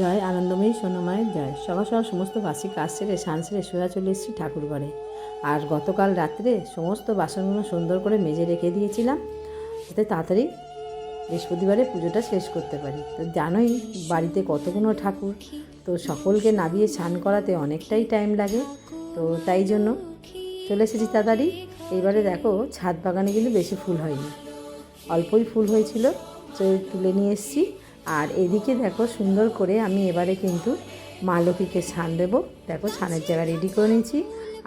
জয় আনন্দময়ী সোনামায়ের জয়। সকাল সকাল সমস্ত বাসি কাজ সেরে সান সেরে সোজা চলে এসেছি ঠাকুর ঘরে। আর গতকাল রাত্রে সমস্ত বাসনগুলো সুন্দর করে মেজে রেখে দিয়েছিলাম, যাতে তাড়াতাড়ি বৃহস্পতিবারে পুজোটা শেষ করতে পারি। তো জানোই বাড়িতে কতগুলো ঠাকুর, তো সকলকে নাবিয়ে স্নান করাতে অনেকটাই টাইম লাগে। তো তাই জন্য চলে এসেছি তাড়াতাড়ি। এইবারে দেখো ছাদ বাগানে কিন্তু বেশি ফুল হয়নি। অল্পই ফুল হয়েছিল, তো তুলে নিয়ে এসেছি। আর এদিকে দেখো সুন্দর করে আমি এবারে কিন্তু মা লক্ষ্মীকে ছান দেবো। দেখো ছানের জায়গা রেডি করে নিয়েছি।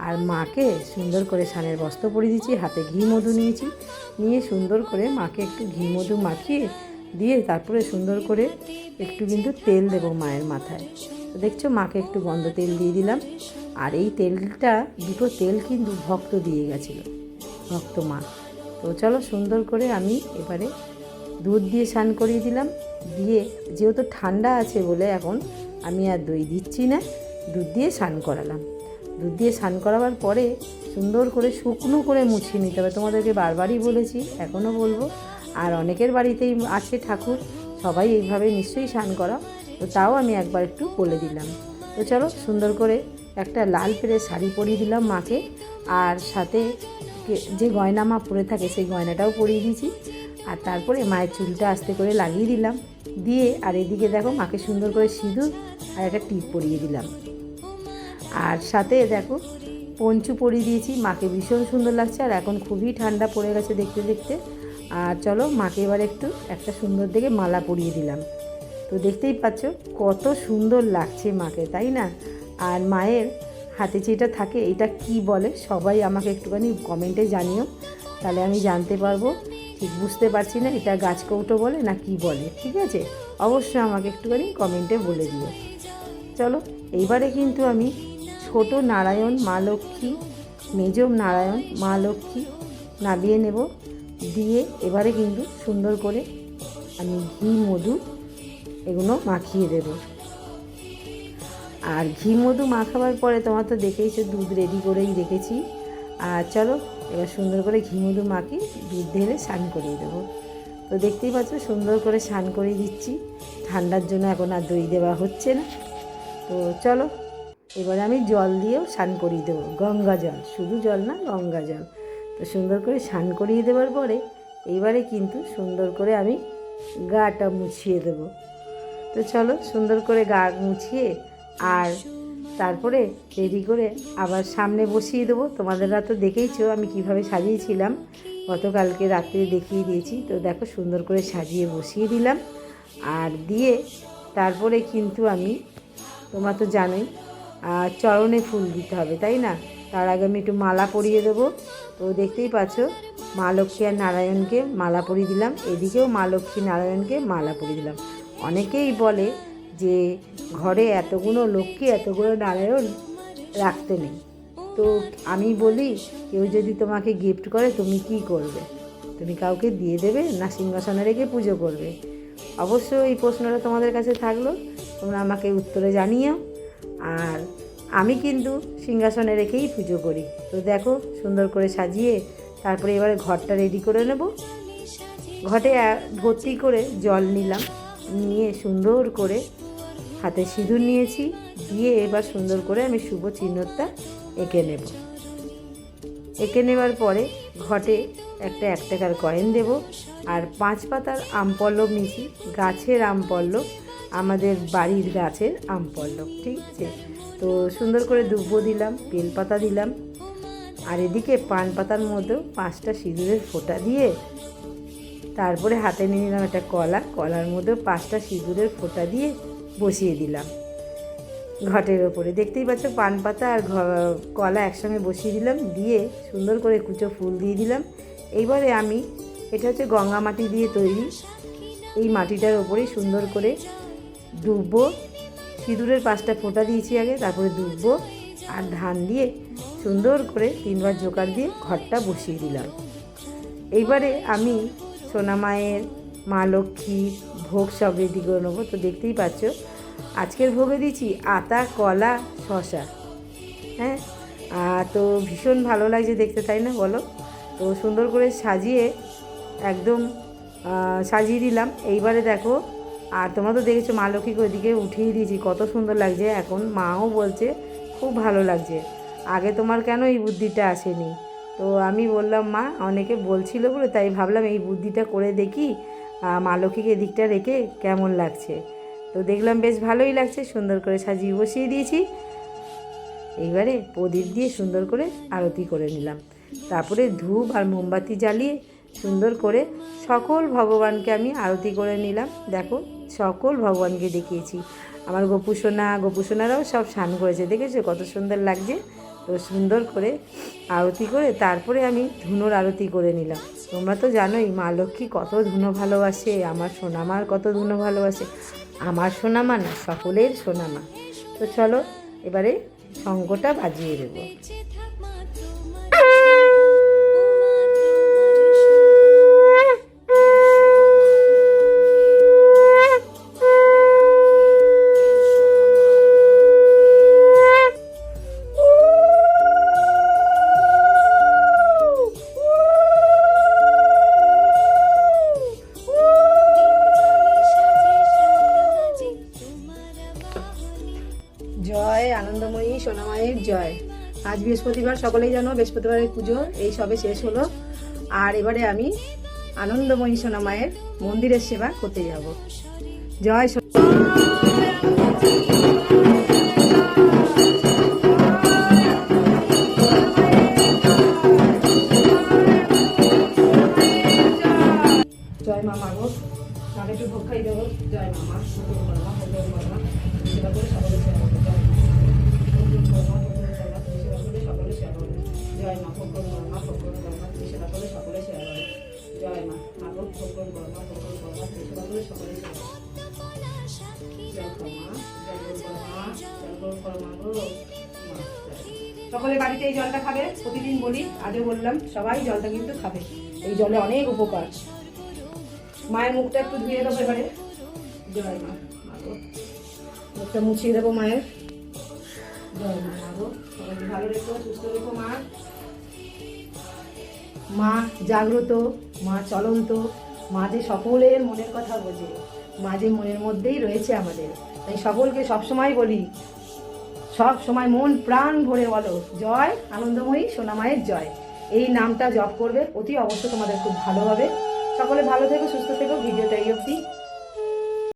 আর মাকে সুন্দর করে ছানের বস্ত্র পরিয়ে দিয়েছি, হাতে ঘি মধু নিয়েছি। নিয়ে সুন্দর করে মাকে একটু ঘি মধু মাখিয়ে দিয়ে তারপরে সুন্দর করে একটু কিন্তু তেল দেবো মায়ের মাথায়। তো দেখছ মাকে একটু গন্ধ তেল দিয়ে দিলাম। আর এই তেলটা, দুটো তেল কিন্তু ভক্ত দিয়ে গেছিল, ভক্ত মা। তো চলো সুন্দর করে আমি এবারে দুধ দিয়ে স্নান করিয়ে দিলাম। দিয়ে যেহেতু ঠান্ডা আছে বলে এখন আমি আর দই দিচ্ছি না, দুধ দিয়ে স্নান করালাম। দুধ দিয়ে স্নান করাবার পরে সুন্দর করে শুকনো করে মুছিয়ে নিতে হবে। তোমাদেরকে বারবারই বলেছি, এখনও বলব। আর অনেকের বাড়িতেই আছে ঠাকুর, সবাই এইভাবে নিশ্চয়ই স্নান করা তো তাও আমি একবার একটু বলে দিলাম। তো চলো সুন্দর করে একটা লাল পেরে শাড়ি পরিয়ে দিলাম মাকে। আর সাথে যে গয়না মা পরে থাকে সেই গয়নাটাও পরিয়ে দিয়েছি। আর তারপরে মায়ের চুলটা আস্তে করে লাগিয়ে দিলাম। দিয়ে আর এদিকে দেখো মাকে সুন্দর করে সিঁদুর আর একটা টিপ পরিয়ে দিলাম। আর সাথে দেখো পঞ্চু পরিয়ে দিয়েছি, মাকে ভীষণ সুন্দর লাগছে আর এখন খুবই ঠান্ডা পড়ে গেছে দেখতে দেখতে। আর চলো মাকে এবার একটু একটা সুন্দর দেখে মালা পরিয়ে দিলাম। তো দেখতেই পাচ্ছ কত সুন্দর লাগছে মাকে, তাই না? আর মায়ের হাতে যেটা থাকে, এটা কি বলে সবাই আমাকে একটুখানি কমেন্টে জানিও। তাহলে আমি জানতে পারব ঠিক বুঝতে পারছি না, এটা গাছ কৌটো বলে না কি বলে, ঠিক আছে? অবশ্যই আমাকে একটুখানি কমেন্টে বলে দিও। চলো, এইবারে কিন্তু আমি ছোট নারায়ণ, মা লক্ষ্মী মেজম নারায়ণ, মা লক্ষ্মী নাবিয়ে নেব। দিয়ে এবারে কিন্তু সুন্দর করে আমি ঘি, মধু এগুলো মাখিয়ে দেবো। আর ঘি, মধু মাখাবার পরে তোমার তো দেখেইছো দুধ রেডি করেই রেখেছি। আর চলো এবার সুন্দর করে ঘি মধু মাখিয়ে দুধ ঢেলে স্নান করিয়ে দেবো। তো দেখতেই পাচ্ছ, সুন্দর করে স্নান করিয়ে দিচ্ছি। ঠান্ডার জন্য এখন আর দই দেওয়া হচ্ছে না। তো চলো, এবারে আমি জল দিয়েও স্নান করিয়ে দেবো। গঙ্গা জল, শুধু জল না, গঙ্গা জল। তো সুন্দর করে স্নান করিয়ে দেওয়ার পরে এইবারে কিন্তু সুন্দর করে আমি গাটা মুছিয়ে দেবো। তো চলো, সুন্দর করে গা মুছিয়ে আর তারপরে রেডি করে আবার সামনে বসিয়ে দেবো। তোমাদেররা তো দেখেইছো আমি কীভাবে সাজিয়েছিলাম। গতকালকে রাত্রে দেখিয়ে দিয়েছি। তো দেখো সুন্দর করে সাজিয়ে বসিয়ে দিলাম। আর দিয়ে তারপরে কিন্তু আমি, তোমরা তো জানোই চরণে ফুল দিতে হবে, তাই না? তার আগে আমি একটু মালা পরিয়ে দেবো। তো দেখতেই পাচ্ছ, মা লক্ষ্মী আর নারায়ণকে মালা পরিয়ে দিলাম। এদিকেও মা লক্ষ্মী, নারায়ণকে মালা পরিয়ে দিলাম। অনেকেই বলে যে ঘরে এতগুলো লক্ষ্মী এতগুলো নারায়ণ রাখতে নেই। তো আমি বলি, কেউ যদি তোমাকে গিফট করে, তুমি কি করবে? তুমি কাউকে দিয়ে দেবে না সিংহাসনে রেখে পুজো করবে? অবশ্য এই প্রশ্নটা তোমাদের কাছে থাকল, তোমরা আমাকে উত্তরে জানিও আর আমি কিন্তু সিংহাসনে রেখেই পুজো করি। তো দেখো, সুন্দর করে সাজিয়ে তারপরে এবারে ঘরটা রেডি করে নেব। ঘটে ভর্তি করে জল নিলাম, নিয়ে সুন্দর করে হাতে সিঁদুর নিয়েছি দিয়ে এবার সুন্দর করে আমি শুভ চিহ্নটা এঁকে নেব। এঁকে নেবার পরে ঘটে একটা এক টাকার কয়েন দেব, আর পাঁচ পাতার আম পল্লব নিয়েছি, গাছের আম পল্লব আমাদের বাড়ির গাছের আম পল্লব ঠিক আছে? তো সুন্দর করে দুব্বো দিলাম বেলপাতা দিলাম, আর এদিকে পান পাতার মধ্যেও পাঁচটা সিঁদুরের ফোঁটা দিয়ে তারপরে হাতে নিয়ে নিলাম একটা কলা, কলার মধ্যেও পাঁচটা সিঁদুরের ফোঁটা দিয়ে বসিয়ে দিলাম। ঘটের ওপরে। দেখতেই পাচ্ছ, পান পাতা আর কলা একসঙ্গে বসিয়ে দিলাম, দিয়ে সুন্দর করে কুচো ফুল দিয়ে দিলাম। এইবারে আমি, এটা হচ্ছে গঙ্গা মাটি দিয়ে তৈরি। এই মাটিটার ওপরেই সুন্দর করে ডুববো। সিঁদুরের পাঁচটা ফোঁটা দিয়েছি আগে, তারপরে ডুববো। আর ধান দিয়ে সুন্দর করে তিনবার জোকার দিয়ে ঘরটা বসিয়ে দিলাম। এইবারে আমি সোনামায়ের মা লক্ষ্মীর ভোগ সব রেডি করে নেব। তো দেখতেই পাচ্ছ আজকের ভোগে দিচ্ছি আতা, কলা শশা হ্যাঁ? তো ভীষণ ভালো লাগছে দেখতে, তাই না বলো? তো সুন্দর করে সাজিয়ে একদম সাজিয়ে দিলাম। এইবারে দেখো, আর তোমরা তো দেখেছ মা লক্ষ্মীকে ওইদিকে উঠিয়ে দিয়েছি, কত সুন্দর লাগছে। এখন মাও বলছে খুব ভালো লাগছে। আগে তোমার কেন এই বুদ্ধিটা আসেনি? তো আমি বললাম, মা, অনেকে বলছিল বলে, তাই ভাবলাম এই বুদ্ধিটা করে দেখি মা লক্ষ্মীকে এদিকটা রেখে কেমন লাগছে? তো দেখলাম বেশ ভালোই লাগছে, সুন্দর করে সাজিয়ে বসিয়ে দিয়েছি। এইবারে প্রদীপ দিয়ে সুন্দর করে আরতি করে নিলাম। তারপরে ধূপ আর মোমবাতি জ্বালিয়ে সুন্দর করে সকল ভগবানকে আমি আরতি করে নিলাম। দেখো, সকল ভগবানকে দেখিয়েছি। আমার গোপুসোনা, গোপুসোনারাও সব স্নান করেছে, দেখেছ? কত সুন্দর লাগছে। তো সুন্দর করে আরতি করে তারপরে আমি ধুনোর আরতি করে নিলাম। তোমরা তো জানোই, মা লক্ষ্মী কত ধুনো ভালোবাসে, আমার সোনামার কত ধুনো ভালোবাসে। আমার সোনামা না সকলের সোনামা। তো চলো এবারে অঙ্গটা বাজিয়ে দেবো। জয়, আনন্দময়ী, সোনামায়ের জয়। আজ বৃহস্পতিবার, সকলেই জানো বৃহস্পতিবারের পুজো, এই সবে শেষ হলো। আর এবারে আমি আনন্দময়ী, সোনামায়ের মন্দিরের সেবা করতে যাব। জয় সো- সকলে বাড়িতে এই জলটা খাবে, প্রতিদিন বলি, আজও বললাম, সবাই জলটা কিন্তু খাবে। এই জলে অনেক উপকার। মায়ের মুখটা একটু ধুয়ে দেবো এবারে। জয় মা মুখটা মুছিয়ে দেবো মায়ের। জয় মা ভালো রেখো, সুস্থ রেখো মা। মা জাগ্রত, মা চলন্ত। মা যে সকলের মনের কথা বোঝে মাঝে মনের মধ্যেই রয়েছে আমাদের। তাই সকলকে সবসময় বলি সব সময় মন প্রাণ ভরে বলো, জয় আনন্দময়ী সোনামায়ের জয়। এই নামটা জপ করবে, অতি অবশ্য তোমাদের খুব ভালো হবে। সকলে ভালো থেকো, সুস্থ থেকো, ভিডিওটা এই অবধি।